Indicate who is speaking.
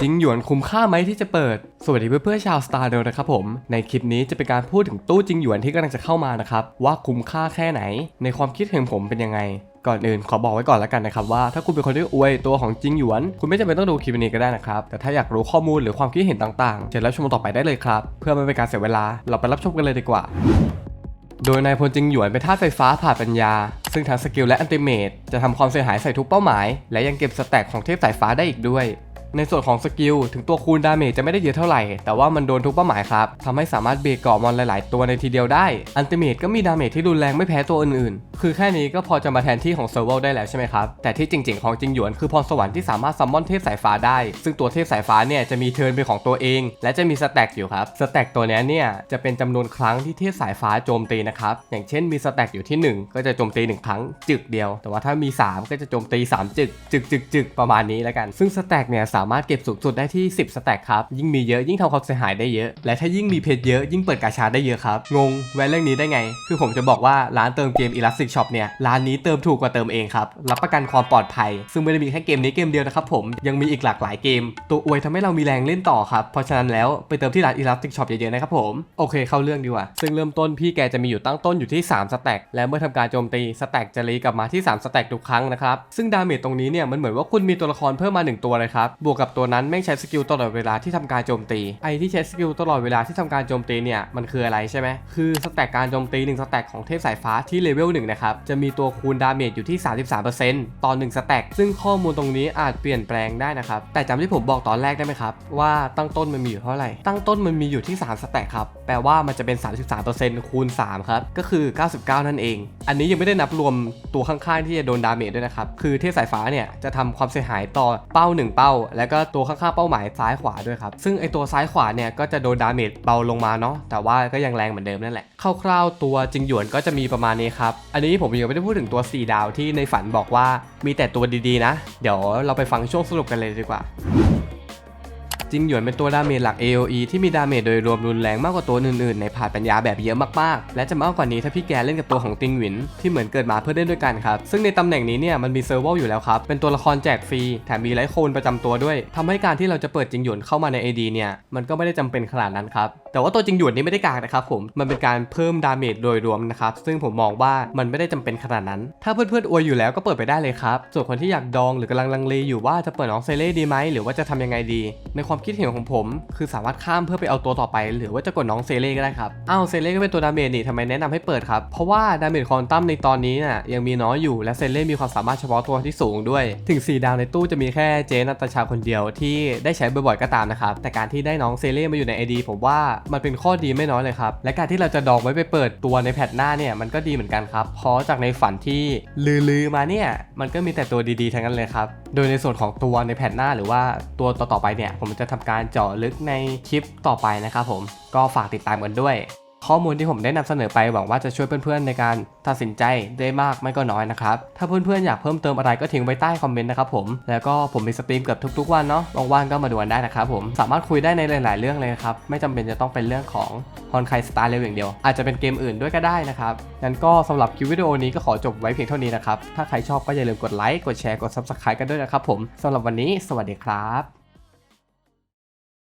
Speaker 1: จริงหยวนคุ้มค่าไหมที่จะเปิด สวัสดีเพื่อนๆชาวสตาร์เดลนะครับผม ในคลิปนี้จะเป็นการพูดถึงตู้จริงหยวนที่กำลังจะเข้ามานะครับว่าคุ้มค่าแค่ไหน ในความคิดเห็นผมเป็นยังไง ก่อนอื่นขอบอกไว้ก่อนแล้วกันนะครับว่าถ้าคุณเป็นคนที่อวยตัวของจริงหยวน คุณไม่จำเป็นต้องดูคลิปนี้ก็ได้นะครับ แต่ถ้าอยากรู้ข้อมูลหรือความคิดเห็นต่างๆเชิญรับชมต่อไปได้เลยครับ เพื่อไม่เป็นการเสียเวลา เราไปรับชมกันเลยดีกว่า โดยนายพลจิงหยวนเป็นท่าตุไฟฟ้าผ่าปัญญาซึ่งทั้งสกิลและอันติเมตจะทำความเสียหายใส่ทุกเป้าหมาย และยังเก็บสแต็กของเทพสายฟ้าได้อีกด้วย ในส่วนของสกิลถึงตัวคูณดาเมจจะไม่ได้เยอะเท่าไหร่ แต่ว่ามันโดนทุกเป้าหมายครับทำให้สามารถเบรกเกาะมอนหลาย ๆ ตัวในทีเดียวได้ อันติเมตก็มีดาเมจที่รุนแรงไม่แพ้ตัวอื่น ๆ คือแค่นี้ก็พอจะมาแทนที่ของเซอร์เวลได้แล้วใช่ไหมครับ แต่ที่จริง ๆ ของจริงหยวนคือพรสวรรค์ที่สามารถซัมมอนเทพสายฟ้าได้ ซึ่งตัวเทพสายฟ้าเนี่ยจะมีเทิร์นเป็นของตัวเอง และจะมีสแต็กอยู่ครับ สแต็กตัวนี้เนี่ยจะเป็นจำนวนครั้งที่เทพสายฟ้าโจมตีนะครับ อย่างเช่นมีสแต็กอยู่ที่ 1 ก็จะโจมตี 1 ครั้งจึกเดียว แต่ว่าถ้ามี 3 ก็จะโจมตี 3 จึก จึกจึกจึกประมาณนี้แล้วกัน ซึ่งสแต็กเนี่ยสาามารถเก็บสูงสุดได้ที่ 10สแต็กครับยิ่งมีเยอะยิ่งทำความเสียหายได้เยอะ และถ้ายิ่งมีเพชรเยอะยิ่งเปิดกาชาได้เยอะครับ งงแวนเรื่องนี้ได้ไง คือผมจะบอกว่าร้านเติมเกม Elastic Shop เนี่ยร้านนี้เติมถูกกว่าเติมเองครับรับประกันความปลอดภัย ซึ่งไม่ได้มีแค่เกมนี้เกมเดียวนะครับผมยังมีอีกหลากหลายเกม ตัวอวยทำให้เรามีแรงเล่นต่อครับเพราะฉะนั้นแล้วไปเติมที่ร้าน Elastic Shop เยอะๆนะครับผมโอเคเข้าเรื่องดีกว่าซึ่งเริ่มต้นพี่แกจะมีอยู่ตั้งต้นอยู่ที่3สแต็กและเมื่อทำการโจมตีสแต็กจะรีกลับมาที่3สแต็กทุกครั้งนะครับซึ่งดาเมจตรงนี้เนี่ยมันเหมือนว่าคุณมีตัวละครเพิ่มมา 1 ตัวเลยครับบวกกับตัวนั้นแม่งใช้สกิลตลอดเวลาที่ทำการโจมตี ไอที่ใช้สกิลตลอดเวลาที่ทำการโจมตีเนี่ยมันคืออะไรใช่ไหมคือสแต็กการโจมตี1สแต็กของเทพสายฟ้าที่เลเวล1นะครับจะมีตัวคูณดาเมจอยู่ที่ 33%ต่อ1สแต็กซึ่งข้อมูลตรงนี้อาจเปลี่ยนแปลงได้นะครับแต่จำที่ผมบอกตอนแรกได้ไหมครับว่าตั้งต้นมันมีอยู่เท่าไหร่ตั้งต้นมันมีอยู่ที่ 3 สแต็กครับแปลว่ามันจะเป็น 33%คูณ3ครับก็คือ 99 นั่นเอง อันนี้ยังไม่ได้นับรวมตัวข้างๆที่จะโดนดาเมจด้วยนะครับคือเทพสายฟ้าเนี่ยจะทำความเสียหายต่อเป้า 1 เป้าแล้แล้วก็ตัวข้างๆเป้าหมายซ้ายขวาด้วยครับ ซึ่งไอตัวซ้ายขวาเนี่ยก็จะโดนดาเมจเบาลงมาเนาะแต่ว่าก็ยังแรงเหมือนเดิมนั่นแหละคร่าวๆตัวจริงหยวนก็จะมีประมาณนี้ครับอันนี้ผมยังไม่ได้พูดถึงตัว 4 ดาวที่ในฝันบอกว่ามีแต่ตัวดีๆนะ เดี๋ยวเราไปฟังช่วงสรุปกันเลยดีกว่า จิงหยวนเป็นตัวดาเมจหลัก AOE ที่มีดาเมจโดยรวมรุนแรงมากกว่าตัวอื่นๆ ในผาดปัญญาแบบเยอะมากๆ และจะมากกว่านี้ถ้าพี่แกเล่นกับตัวของติงหวินที่เหมือนเกิดมาเพื่อเล่นด้วยกันครับ ซึ่งในตำแหน่งนี้เนี่ยมันมีเซอร์เวลอยู่แล้วครับ เป็นตัวละครแจกฟรี แถมมีไลท์โคนประจำตัวด้วยทำให้การที่เราจะเปิดจิงหยวนเข้ามาใน AD เนี่ยมันก็ไม่ได้จำเป็นขนาดนั้นครับ แต่ว่าตัวจริงหยวนนี้ไม่ได้กากนะครับผมมันเป็นการเพิ่มดาเมจโดยรวมนะครับซึ่งผมมองว่ามันไม่ได้จำเป็นขนาดนั้น ถ้าเพื่อนๆอวยอยู่แล้วก็เปิดไปได้เลยครับส่วนคนที่อยากดองหรือกำลังลังเลอยู่ว่าจะเปิดน้องเซเล่ดีไหมหรือว่าจะทำยังไงดี ในความคิดเห็นของผม คือสามารถข้ามเพื่อไปเอาตัวต่อไป หรือว่าจะกดน้องเซเล่ก็ได้ครับอ้าวเซเล่ก็เป็นตัวดาเมจนี่ทำไมแนะนำให้เปิดครับเพราะว่าดาเมจคอนตัมในตอนนี้น่ะยังมีน้อยอยู่และเซเล่มีความสามารถเฉพาะตัวที่สูงด้วย ถึง 4 ดาวในตู้จะมีแค่เจนัตชาคนเดียวที่ได้ใช้บ่อยๆก็ตามนะครับแต่การที่ได้น้องเซเล่มาอยู่ใน ID ผมว่ามันเป็นข้อดีไม่น้อยเลยครับ และการที่เราจะดองไว้ไปเปิดตัวในแพทหน้าเนี่ยมันก็ดีเหมือนกันครับเพราะจากในฝันที่ลือๆมาเนี่ยมันก็มีแต่ตัวดีๆทั้งนั้นเลยครับโดยในส่วนของตัวในแพทหน้าหรือว่าตัวต่อๆไปเนี่ยผมจะทำการเจาะลึกในคลิปต่อไปนะครับผมก็ฝากติดตามกันด้วย ข้อมูลที่ผมได้นำเสนอไปหวังว่าจะช่วยเพื่อนๆในการตัดสินใจได้มากไม่ก็น้อยนะครับ ถ้าเพื่อนๆอยากเพิ่มเติมอะไรก็ทิ้งไว้ใต้คอมเมนต์นะครับผม แล้วก็ผมมีสตรีมเกือบทุกๆวันเนาะ ว่างๆก็มาดูกันได้นะครับผม สามารถคุยได้ในหลาย ๆ เรื่องเลยครับ ไม่จำเป็นจะต้องเป็นเรื่องของฮอนไคสตาร์เร็วอย่างเดียว อาจจะเป็นเกมอื่นด้วยก็ได้นะครับ งั้นก็สำหรับคลิปวิดีโอนี้ก็ขอจบไว้เพียงเท่านี้นะครับ ถ้าใครชอบก็อย่าลืมกดไลค์ กดแชร์ กด subscribe กันด้วยนะครับผมสำหรับวันนี้ สวัสดีครับ